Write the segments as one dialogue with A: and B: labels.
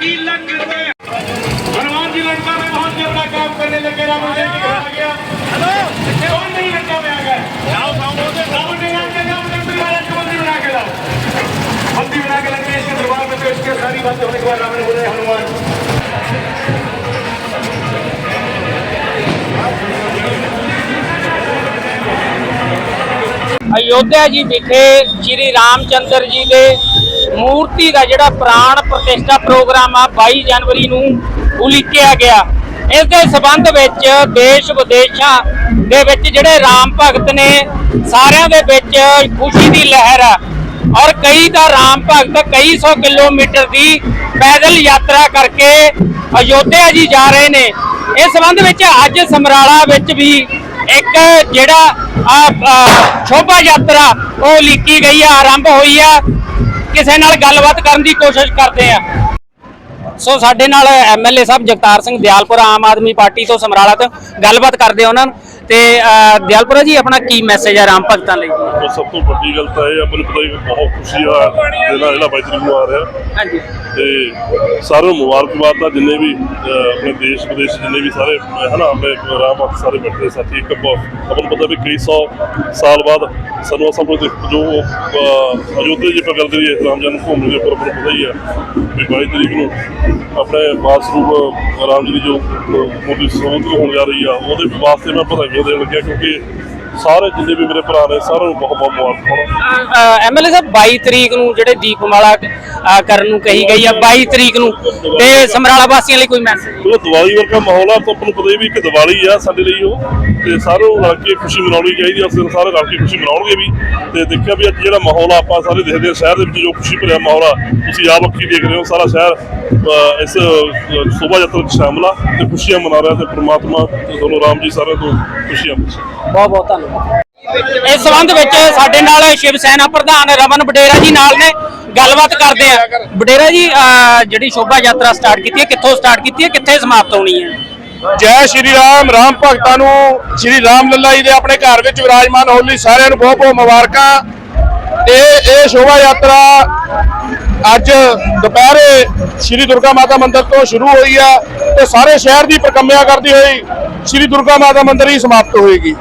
A: तीन लाख रुपए हनुमान जी लंका में बहुत बड़ा काम करने लगे रावण जी के आ गया कौन नहीं लंका में आ गए रावण ने लंका में मुख्यमंत्री बना के लाओ मंत्री बना के लंकेश के दरबार में पेश किया सारी बातें होने के बाद रावण बोले हनुमान
B: ਅਯੋਧਿਆ ਜੀ ਵਿਖੇ ਸ਼੍ਰੀ ਰਾਮਚੰਦਰ ਜੀ ਦੇ ਮੂਰਤੀ ਦਾ ਜਿਹੜਾ ਪ੍ਰਾਣ ਪ੍ਰਤਿਸ਼ਠਾ ਪ੍ਰੋਗਰਾਮ ਆ 22 ਜਨਵਰੀ ਨੂੰ ਉਲੀਕਿਆ ਗਿਆ। ਇਸ ਦੇ ਸਬੰਧ ਵਿੱਚ ਦੇਸ਼ ਵਿਦੇਸ਼ਾਂ ਦੇ ਵਿੱਚ ਜਿਹੜੇ ਰਾਮ ਭਗਤ ਨੇ, ਸਾਰਿਆਂ ਦੇ ਵਿੱਚ ਖੁਸ਼ੀ ਦੀ ਲਹਿਰ ਆ। ਔਰ ਕਈ ਤਾਂ ਰਾਮ ਭਗਤ ਕਈ ਸੌ ਕਿਲੋਮੀਟਰ ਦੀ ਪੈਦਲ ਯਾਤਰਾ ਕਰਕੇ ਅਯੋਧਿਆ ਜੀ ਜਾ ਰਹੇ ਨੇ। ਇਸ ਸੰਬੰਧ ਵਿੱਚ ਅੱਜ ਸਮਰਾਲਾ ਵਿੱਚ ਵੀ ਇੱਕ ਜਿਹੜਾ ਸ਼ੋਭਾ ਯਾਤਰਾ, ਉਹ ਲੀਕੀ ਗਈ ਆ, ਆਰੰਭ ਹੋਈ ਆ। ਕਿਸੇ ਨਾਲ ਗੱਲਬਾਤ ਕਰਨ ਦੀ ਕੋਸ਼ਿਸ਼ ਕਰਦੇ ਆ। ਸੋ ਸਾਡੇ ਨਾਲ ਐਮਐਲਏ ਸਾਹਿਬ ਜਗਤਾਰ ਸਿੰਘ ਦਿਆਲਪੁਰ, ਆਮ ਆਦਮੀ ਪਾਰਟੀ ਤੋਂ ਸਮਰਾਲਾ ਤੋਂ ਗੱਲਬਾਤ ਕਰਦੇ ਉਹਨਾਂ ਨੂੰ। ਤੇ ਦਿਆਲਪੁਰਾ ਜੀ ਆਪਣਾ ਕੀ ਮੈਸੇਜ ਹੈ ਰਾਮ ਭਗਤਾਂ ਲਈ?
C: ਉਹ ਸਭ ਤੋਂ ਵੱਡੀ ਗੱਲ ਤਾਂ ਇਹ ਆ ਮੈਨੂੰ ਪਤਾ ਹੀ ਬਹੁਤ ਖੁਸ਼ੀ ਆ ਜਿਹੜਾ ਜਿਹੜਾ ਬਾਈ ਤਰੀਕ ਨੂੰ ਆ ਰਿਹਾ।
B: ਹਾਂਜੀ।
C: ਤੇ ਸਾਰਿਆਂ ਨੂੰ ਮੁਬਾਰਕਬਾਦ ਆ ਜਿੰਨੇ ਵੀ ਅਹ, ਆਪਣੇ ਦੇਸ਼ ਵਿਦੇਸ਼ ਜਿੰਨੇ ਵੀ ਸਾਰੇ ਅਹ, ਹਨਾ ਆਪਣੇ ਰਾਮ ਭਗਤ ਸਾਰੇ ਬੈਠੇ ਸਾਥੀ ਇੱਕ ਬ- ਆਪਾਂ ਨੂੰ ਪਤਾ ਵੀ ਕਈ ਸੌ ਸਾਲ ਬਾਅਦ ਸਾਨੂੰ ਅਸਲ ਵਿੱਚ ਜੋ ਅਹ, ਅਯੋਧਿਆ ਜੀ ਪਗਲ ਦੀ ਰਾਮ ਜਨਮ ਭੂਮੀ ਦੇ ਉੱਪਰ ਆਪਾਂ ਨੂੰ ਪਤਾ ਹੀ ਆ ਵੀ 22 ਤਰੀਕ ਨੂੰ ਆਪਣੇ ਬਾਦ ਸਰੂਪ ਰਾਮ ਜੀ ਦੀ ਜੋ ਅਹ, ਮੂਰਤੀ ਹੋਣ ਜਾ ਰਹੀ ਆ ਉਹਦੇ ਵਾਸਤੇ ਮੈਂ ਵਧਾਈਆਂ ਉਹਦੇ ਲੱਗਿਆ ਕਿਉਂਕਿ ਸਾਰੇ ਜਿੰਨੇ ਵੀ ਮੇਰੇ ਭਰਾ ਨੇ ਸਾਰਿਆਂ ਨੂੰ ਬਹੁਤ ਬਹੁਤ ਮੁਬਾਰਕ
B: ਐਮਐਲਏ ਸਾਹਿਬ 22 ਤਰੀਕ ਨੂੰ ਜਿਹੜੇ ਦੀਪਮਾਲਾ ਅ, ਕਰਨ ਨੂੰ ਕਹੀ ਗਈ ਆ 22 ਤਰੀਕ ਨੂੰ। ਤੇ ਸਮਰਾਲਾ ਵਾਸੀਆਂ ਲਈ ਕੋਈ ਮੈਸੇਜ
C: ਉਹ ਦੀਵਾਲੀ ਵਰਗਾ ਮਾਹੌਲ ਆ ਤਾਂ ਆਪਾਂ ਨੂੰ ਪਤਾ ਹੀ ਵੀ ਇੱਕ ਦੀਵਾਲੀ ਆ ਸਾਡੇ ਲਈ ਉਹ। ਤੇ ਸਾਰੇ ਨੂੰ ਰਲ ਕੇ ਖੁਸ਼ੀ ਮਨਾਉਣੀ ਚਾਹੀਦੀ ਆ ਅਸੀਂ ਸਾਰੇ ਰਲ ਕੇ ਖੁਸ਼ੀ ਮਨਾਉਣਗੇ ਵੀ। ਤੇ ਦੇਖਿਆ ਵੀ ਅੱਜ ਜਿਹੜਾ ਮਾਹੌਲ ਆ ਆਪਾਂ ਸਾਰੇ ਦੇਖਦੇ ਆ ਸ਼ਹਿਰ ਦੇ ਵਿੱਚ ਜੋ ਖੁਸ਼ੀ ਭਰਿਆ ਮਾਹੌਲ ਆ ਤੁਸੀਂ ਆਪ ਅੱਖੀ ਦੇਖ ਰਹੇ ਹੋ ਸਾਰਾ ਸ਼ਹਿਰ ਇਸ ਅਹ, ਸ਼ੋਭਾ ਯਾਤਰਾ ਵਿੱਚ ਸ਼ਾਮਲ ਆ ਤੇ ਖੁਸ਼ੀਆਂ ਮਨਾ ਰਿਹਾ ਤੇ ਪ੍ਰਮਾਤਮਾ ਤੇ ਤੁਹਾਨੂੰ ਰਾਮ ਜੀ ਸਾਰਿਆਂ ਤੋਂ ਖੁਸ਼ੀਆਂ ਬਖਸ਼ੇ।
B: ਬਹੁਤ ਬਹੁਤ ਧੰਨਵਾਦ। ਇਸ ਸੰਬੰਧ ਵਿੱਚ ਸਾਡੇ ਨਾਲ ਸ਼ਿਵ ਸੈਨਾ ਪ੍ਰਧਾਨ ਰਮਨ ਬਡੇਰਾ ਜੀ ਨਾਲ ਨੇ, ਗੱਲਬਾਤ ਕਰਦੇ ਆ। ਬਡੇਰਾ ਜੀ ਜਿਹੜੀ ਸ਼ੋਭਾ ਯਾਤਰਾ ਸਟਾਰਟ ਕੀਤੀ ਹੈ, ਕਿੱਥੋਂ ਸਟਾਰਟ ਕੀਤੀ ਹੈ, ਕਿੱਥੇ ਸਮਾਪਤ ਹੋਣੀ ਹੈ?
D: ਜੈ ਸ਼੍ਰੀ ਰਾਮ ਰਾਮ ਭਗਤਾਂ ਨੂੰ ਸ਼੍ਰੀ ਰਾਮ ਲੱਲਾ ਜੀ ਦੇ ਆਪਣੇ ਘਰ ਵਿੱਚ ਵਿਰਾਜਮਾਨ ਹੋਣ ਲਈ ਸਾਰਿਆਂ ਨੂੰ ਬਹੁਤ ਬਹੁਤ ਮੁਬਾਰਕਾਂ। ਤੇ ਇਹ ਸ਼ੋਭਾ ਯਾਤਰਾ ਅੱਜ ਦੁਪਹਿਰੇ ਸ਼੍ਰੀ ਦੁਰਗਾ ਮਾਤਾ ਮੰਦਿਰ ਤੋਂ ਸ਼ੁਰੂ ਹੋਈ ਆ ਤੇ ਸਾਰੇ ਸ਼ਹਿਰ ਦੀ ਪ੍ਰਕੰਮਿਆ ਕਰਦੀ ਹੋਈ ਸ਼੍ਰੀ ਦੁਰਗਾ ਮਾਤਾ ਮੰਦਿਰ ਹੀ ਸਮਾਪਤ ਹੋਏਗੀ।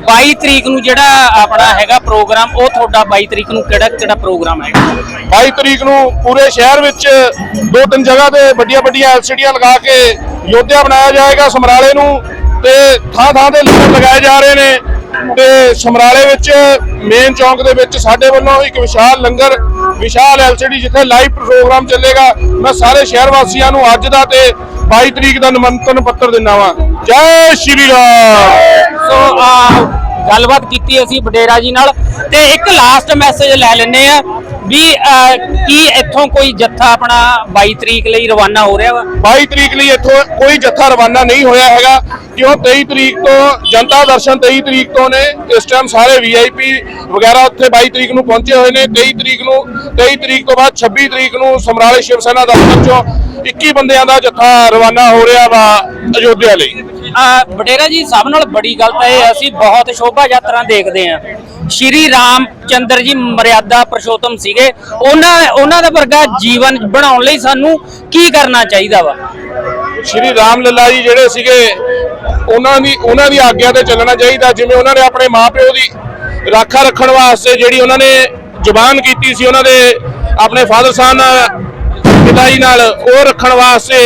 B: 22 ਤਰੀਕ ਨੂੰ ਜਿਹੜਾ ਆਪਣਾ ਹੈਗਾ ਪ੍ਰੋਗਰਾਮ, ਉਹ ਤੁਹਾਡਾ 22 ਤਰੀਕ ਨੂੰ ਕਿਹੜਾ ਕਿਹੜਾ ਪ੍ਰੋਗਰਾਮ ਹੈਗਾ?
D: 22 ਤਰੀਕ ਨੂੰ ਪੂਰੇ ਸ਼ਹਿਰ ਵਿੱਚ ਦੋ ਤਿੰਨ ਜਗ੍ਹਾ ਤੇ ਵੱਡੀਆਂ ਵੱਡੀਆਂ ਐਲਸੀਡੀਆਂ ਲਗਾ ਕੇ ਯੋਧਿਆ ਬਣਾਇਆ ਜਾਏਗਾ ਸਮਰਾਲੇ ਨੂੰ ਤੇ ਥਾਂ ਥਾਂ ਤੇ ਲੰਗਰ ਲਗਾਏ ਜਾ ਰਹੇ ਨੇ ਤੇ ਸਮਰਾਲੇ ਵਿੱਚ ਮੇਨ ਚੌਂਕ ਦੇ ਵਿੱਚ ਸਾਡੇ ਵੱਲੋਂ ਇੱਕ ਵਿਸ਼ਾਲ ਲੰਗਰ, ਵਿਸ਼ਾਲ ਐਲਸੀਡੀ ਜਿੱਥੇ ਲਾਈਵ ਪ੍ਰੋਗਰਾਮ ਚੱਲੇਗਾ। ਮੈਂ ਸਾਰੇ ਸ਼ਹਿਰ ਵਾਸੀਆਂ ਨੂੰ ਅੱਜ ਦਾ ਤੇ 22 ਤਰੀਕ ਦਾ ਨਿਮੰਤਰਣ ਪੱਤਰ ਦਿੰਦਾ ਵਾਂ। ਜੈ ਸ਼੍ਰੀ ਰਾਮ!
B: ਸੋ ਗੱਲਬਾਤ ਕੀਤੀ ਅਸੀਂ ਬਡੇਰਾ ਜੀ ਨਾਲ ਤੇ ਇੱਕ ਲਾਸਟ ਮੈਸੇਜ ਲੈ ਲੈਨੇ ਆ ਵੀ ਕੀ ਇੱਥੋਂ ਕੋਈ ਜੱਥਾ ਆਪਣਾ 22 ਤਰੀਕ ਲਈ ਰਵਾਨਾ ਹੋ ਰਿਹਾ ਵਾ?
D: 22 ਤਰੀਕ ਲਈ ਇੱਥੋਂ ਕੋਈ ਜੱਥਾ ਰਵਾਨਾ ਨਹੀਂ ਹੋਇਆ ਹੈਗਾ ਕਿਉਂ 23 ਤਰੀਕ ਤੋਂ ਜਨਤਾ ਦਰਸ਼ਨ 23 ਤਰੀਕ ਤੋਂ ਨੇ, ਇਸ ਟਾਈਮ ਸਾਰੇ ਵੀਆਈਪੀ ਵਗੈਰਾ ਉੱਥੇ 22 ਤਰੀਕ ਨੂੰ ਪਹੁੰਚੇ ਹੋਏ ਨੇ 23 ਤਰੀਕ ਨੂੰ 23 ਤਰੀਕ ਤੋਂ ਬਾਅਦ 26 ਤਰੀਕ ਨੂੰ ਸਮਰਾਲੇ ਸ਼ਿਵ ਸੈਨਾ ਦਫ਼ਤਰ ਚੋਂ 21 ਬੰਦਿਆਂ ਦਾ ਜੱਥਾ ਰਵਾਨਾ ਹੋ ਰਿਹਾ ਵਾ ਅਯੋਧਿਆ ਲਈ।
B: ਅਹ ਜੀ, ਸਭ ਨਾਲ ਬੜੀ ਗੱਲ ਤਾਂ ਇਹ ਅਸੀਂ ਬਹੁਤ ਸ਼ੋਭਾ ਯਾਤਰਾ ਦੇਖਦੇ ਆ ਸ਼੍ਰੀ ਰਾਮਚੰਦਰ ਜੀ ਮਰਿਆਦਾ ਪੁਰਸ਼ੋਤਮ ਸੀਗੇ। ਉਹਨਾਂ ਉਹਨਾਂ ਦਾ ਵਰਗਾ ਜੀਵਨ ਬਣਾਉਣ ਲਈ ਸਾਨੂੰ ਕੀ ਕਰਨਾ ਚਾਹੀਦਾ ਵਾ?
D: ਸ਼੍ਰੀ ਰਾਮ ਲੱਲਾ ਜੀ ਜਿਹੜੇ ਸੀਗੇ, ਉਹਨਾਂ ਦੀ ਉਹਨਾਂ ਦੀ ਆਗਿਆ ਤੇ ਚੱਲਣਾ ਚਾਹੀਦਾ। ਜਿਵੇਂ ਉਹਨਾਂ ਨੇ ਆਪਣੇ ਮਾਪਿਓ ਦੀ ਰਾਖਾ ਰੱਖਣ ਵਾਸਤੇ ਜਿਹੜੀ ਉਹਨਾਂ ਨੇ ਜ਼ੁਬਾਨ ਕੀਤੀ ਸੀ, ਉਹਨਾਂ ਦੇ ਆਪਣੇ ਫਾਦਰ ਸਾਹਿਬ ਪਿਤਾ ਜੀ ਨਾਲ ਉਹ ਰੱਖਣ ਵਾਸਤੇ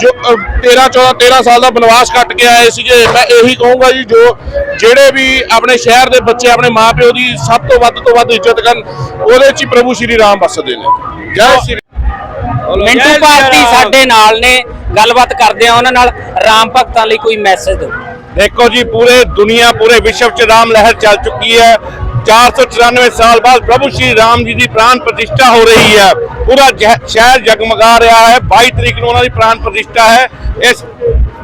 D: ਜੋ ਅ, 13 14 13 ਸਾਲ ਦਾ ਬਨਵਾਸ ਕੱਟ ਕੇ ਆਏ ਸੀਗੇ। ਮੈਂ ਇਹੀ ਕਹੂੰਗਾ ਜੀ ਜੋ ਜਿਹੜੇ ਵੀ ਆਪਣੇ ਸ਼ਹਿਰ ਦੇ ਬੱਚੇ ਆਪਣੇ ਮਾਪਿਓ ਦੀ ਸਭ ਤੋਂ ਵੱਧ ਤੋਂ ਵੱਧ ਇੱਜ਼ਤ ਕਰਨ ਉਹਦੇ 'ਚ ਹੀ ਪ੍ਰਭੂ ਸ਼੍ਰੀ ਰਾਮ ਵਸਦੇ ਨੇ। ਜੈ ਸ਼੍ਰੀ
B: ਮਿੰਟੂ ਭਾਰਤੀ ਸਾਡੇ ਨਾਲ ਨੇ। ਗੱਲਬਾਤ ਕਰਦੇ ਆ ਉਹਨਾਂ ਨਾਲ। ਰਾਮ ਭਗਤਾਂ ਲਈ ਕੋਈ ਮੈਸੇਜ ਦਿਓ।
D: ਦੇਖੋ ਜੀ ਪੂਰੇ ਦੁਨੀਆ ਪੂਰੇ ਵਿਸ਼ਵ ਚ ਰਾਮ ਲਹਿਰ ਚੱਲ ਚੁੱਕੀ ਹੈ। 494 ਸਾਲ ਬਾਅਦ ਪ੍ਰਭੂ ਸ਼੍ਰੀ ਰਾਮ ਜੀ ਦੀ ਪ੍ਰਾਨ ਪ੍ਰਤਿਸ਼ਠਾ ਹੋ ਰਹੀ ਹੈ। ਪੂਰਾ ਸ਼ਹਿਰ ਜਗਮਗਾ ਰਿਹਾ ਹੈ। 22 ਤਰੀਕ ਨੂੰ ਉਹਨਾਂ ਦੀ ਪ੍ਰਾਨ ਪ੍ਰਤਿਸ਼ਠਾ ਹੈ। ਇਸ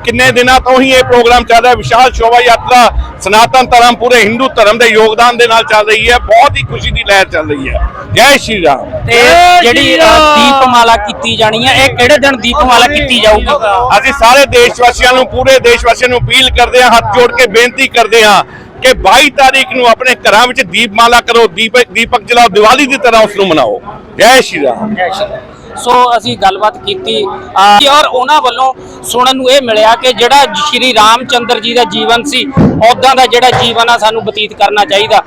D: ਕਿੰਨੇ ਦਿਨਾਂ ਤੋਂ ਹੀ ਇਹ ਪ੍ਰੋਗਰਾਮ ਚੱਲ ਰਿਹਾ ਹੈ? ਵਿਸ਼ਾਲ ਸ਼ੋਭਾ ਯਾਤਰਾ ਸਨਾਤਨ ਧਰਮ ਪੂਰੇ ਹਿੰਦੂ ਧਰਮ ਦੇ ਯੋਗਦਾਨ ਦੇ ਨਾਲ ਚੱਲ ਰਹੀ ਹੈ। ਬਹੁਤ ਹੀ ਖੁਸ਼ੀ ਦੀ ਲਹਿਰ ਚੱਲ ਰਹੀ ਹੈ। ਜੈ ਸ਼੍ਰੀ ਰਾਮ।
B: ਤੇ ਜਿਹੜੀ ਦੀਪਮਾਲਾ ਕੀਤੀ ਜਾਣੀ ਹੈ ਇਹ ਕਿਹੜੇ ਦਿਨ ਦੀਪਮਾਲਾ ਕੀਤੀ ਜਾਊਗੀ?
D: ਅਸੀਂ ਸਾਰੇ ਦੇਸ਼ ਵਾਸੀਆਂ ਨੂੰ ਪੂਰੇ ਦੇਸ਼ ਵਾਸੀਆਂ ਨੂੰ ਅਪੀਲ ਕਰਦੇ ਹਾਂ ਹੱਥ ਜੋੜ ਕੇ ਬੇਨਤੀ ਕਰਦੇ ਹਾਂ ਕਿ 22 ਤਾਰੀਖ ਨੂੰ ਆਪਣੇ ਘਰਾਂ ਵਿੱਚ ਦੀਪਮਾਲਾ ਕਰੋ ਦੀਪਕ ਦੀਪਕ ਜਲਾਓ, ਦੀਵਾਲੀ ਦੀ ਤਰ੍ਹਾਂ ਉਸ ਨੂੰ ਮਨਾਓ। ਜੈ ਸ਼੍ਰੀ ਰਾਮ।
B: ਸੋ ਅਸੀਂ ਗੱਲਬਾਤ ਕੀਤੀ। ਔਰ ਉਹਨਾਂ ਵੱਲੋਂ ਸੁਣਨ ਨੂੰ ਇਹ ਮਿਲਿਆ ਕਿ ਜਿਹੜਾ ਸ਼੍ਰੀ ਰਾਮਚੰਦਰ ਜੀ ਦਾ ਜੀਵਨ ਸੀ ਉਦਾਂ ਦਾ ਜਿਹੜਾ ਜੀਵਨ ਆ ਸਾਨੂੰ ਬਤੀਤ ਕਰਨਾ ਚਾਹੀਦਾ।